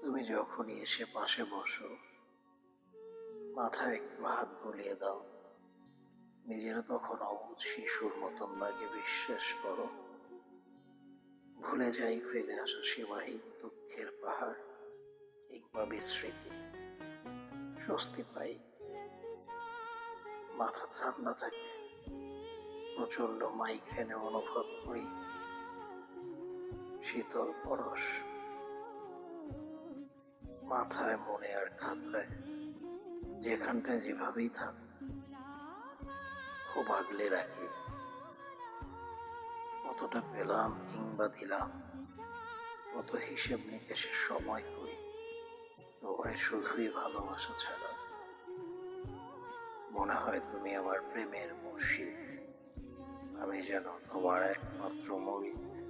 তুমি যখনই এসে পাশে বসো, মাথায় একটু হাত বুলিয়ে দাও। নিজেরা তখন অবুধ শিশুর মতন লাগে বিশ্বাস করো। ভুলে যাই ফেলে আসা সীমাহীন দুঃখের পাহাড় কিংবা বিস্মৃতি। স্বস্তি পাই। মাথা ঠান্ডা থাকে। প্রচণ্ড মাইগ্রেনে অনুভব করি। শীতল পরশ। মাথায় মনে আর খাতায়, যেখানটায় যেভাবেই থাক, খুব আগলে রাখি। কতটা পেলাম কিংবা দিলাম, কত হিসেব নিকেশে সময় করি, তোমায় শুধুই ভালোবাসা ছাড়া। মনে হয় তুমি আমার প্রেমের মুর্শিদ, আমি যেন তোমার একমাত্র মরিদ।